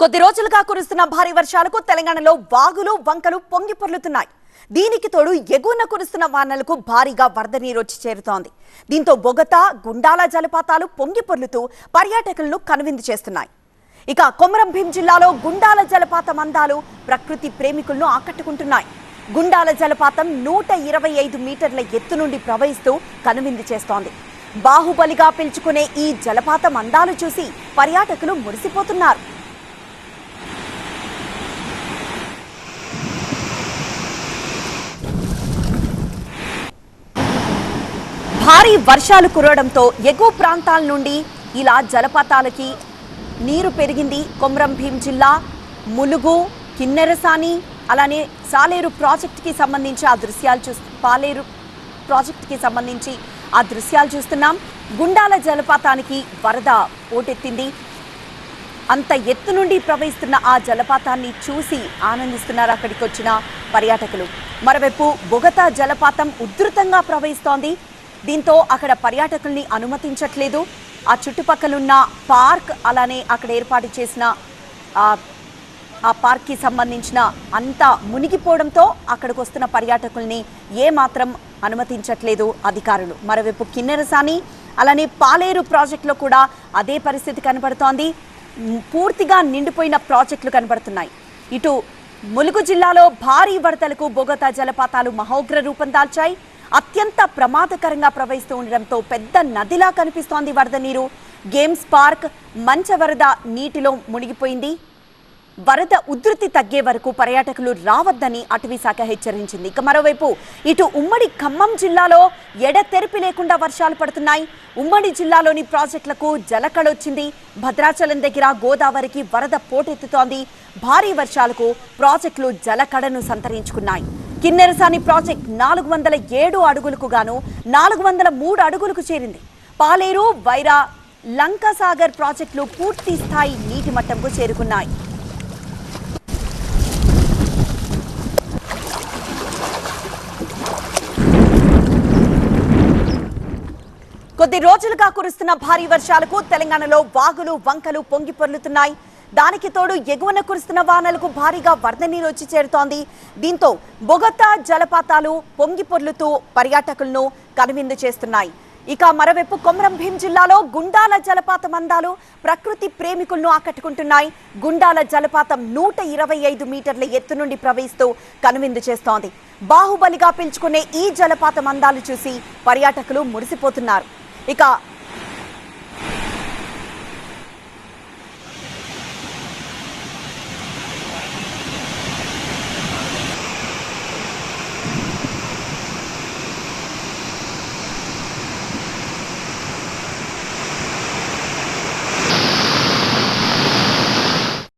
కొద్ది రోజులుగా కురుస్తున్న భారీ వర్షాలకు తెలంగాణలో వాగులు వంకలు పొంగి పొర్లుతున్నాయి. దీనికి తోడు ఎగువన కురుస్తున్న వానలకు భారీగా వరద నీరు వచ్చి చేరుతోంది. దీంతో బొగత గుండాల జలపాతాలు పొంగి పొర్లుతూ పర్యాటకులను కనువిందు చేస్తున్నాయి. ఇక కొమరం భీం జిల్లాలో గుండాల జలపాతం అందాలు ప్రకృతి ప్రేమికులను ఆకట్టుకుంటున్నాయి. గుండాల జలపాతం నూట ఇరవై ఐదు మీటర్ల ఎత్తు నుండి ప్రవహిస్తూ కనువిందు చేస్తోంది. బాహుబలిగా పిలుచుకునే ఈ జలపాతం అందాలు చూసి పర్యాటకులు మురిసిపోతున్నారు. భారీ వర్షాలు కురవడంతో ఎగువ ప్రాంతాల నుండి ఇలా జలపాతాలకి నీరు పెరిగింది. కొమరం భీం జిల్లా ములుగు కిన్నెరసాని అలానే సాలేరు ప్రాజెక్టుకి సంబంధించి ఆ దృశ్యాలు చూ పాలేరు ప్రాజెక్టుకి సంబంధించి ఆ దృశ్యాలు చూస్తున్నాం. గుండాల జలపాతానికి వరద పోటెత్తింది. అంత ఎత్తు నుండి ప్రవహిస్తున్న ఆ జలపాతాన్ని చూసి ఆనందిస్తున్నారు అక్కడికి వచ్చిన పర్యాటకులు. మరోవైపు బొగతా జలపాతం ఉధృతంగా ప్రవహిస్తోంది. దీంతో అక్కడ పర్యాటకుల్ని అనుమతించట్లేదు. ఆ చుట్టుపక్కలున్న పార్క్ అలానే అక్కడ ఏర్పాటు చేసిన ఆ పార్క్కి సంబంధించిన అంతా మునిగిపోవడంతో అక్కడికి వస్తున్న పర్యాటకుల్ని ఏమాత్రం అనుమతించట్లేదు అధికారులు. మరోవైపు కిన్నెరసాని అలానే పాలేరు ప్రాజెక్టులో కూడా అదే పరిస్థితి కనబడుతోంది. పూర్తిగా నిండిపోయిన ప్రాజెక్టులు కనబడుతున్నాయి. ఇటు ములుగు జిల్లాలో భారీ వరదలకు బొగతా జలపాతాలు మహోగ్ర రూపం దాల్చాయి. అత్యంత ప్రమాదకరంగా ప్రవహిస్తూ ఉండడంతో పెద్ద నదిలా కనిపిస్తోంది వరద నీరు. గేమ్స్ పార్క్ మంచ వరద నీటిలో మునిగిపోయింది. వరద ఉధృతి తగ్గే వరకు పర్యాటకులు రావద్దని అటవీ శాఖ హెచ్చరించింది. ఇక మరోవైపు ఇటు ఉమ్మడి ఖమ్మం జిల్లాలో ఎడతెరిపి లేకుండా వర్షాలు పడుతున్నాయి. ఉమ్మడి జిల్లాలోని ప్రాజెక్టులకు జలకళొచ్చింది భద్రాచలం దగ్గర గోదావరికి వరద పోటెత్తుతోంది. భారీ వర్షాలకు ప్రాజెక్టులు జలకడను సంతరించుకున్నాయి. కిన్నెరసాని ప్రాజెక్ట్ నాలుగు వందల ఏడు అడుగులకు గాను నాలుగు వందల మూడు అడుగులకు చేరింది. పాలేరు వైరా లంకసాగర్ ప్రాజెక్టులు పూర్తి స్థాయి నీటి మట్టంకు చేరుకున్నాయి. కొద్ది రోజులుగా కురుస్తున్న భారీ వర్షాలకు తెలంగాణలో వాగులు వంకలు పొంగి పొర్లుతున్నాయి. దానికి తోడు ఎగువన కురుస్తున్న వానలకు భారీగా వరద నీరు వచ్చి చేరుతోంది. దీంతో బొగతా జలపాతాలు పొంగి పొర్లుతూ పర్యాటకులను కనువిందు చేస్తున్నాయి. ఇక మరోవైపు కొమరం భీం జిల్లాలో గుండాల జలపాతం అందాలు ప్రకృతి ప్రేమికులను ఆకట్టుకుంటున్నాయి. గుండాల జలపాతం నూట ఇరవై ఐదు మీటర్ల ఎత్తు నుండి ప్రవహిస్తూ కనువిందు చేస్తోంది. బాహుబలిగా పిలుచుకునే ఈ జలపాతం అందాలు చూసి పర్యాటకులు మురిసిపోతున్నారు. ఇక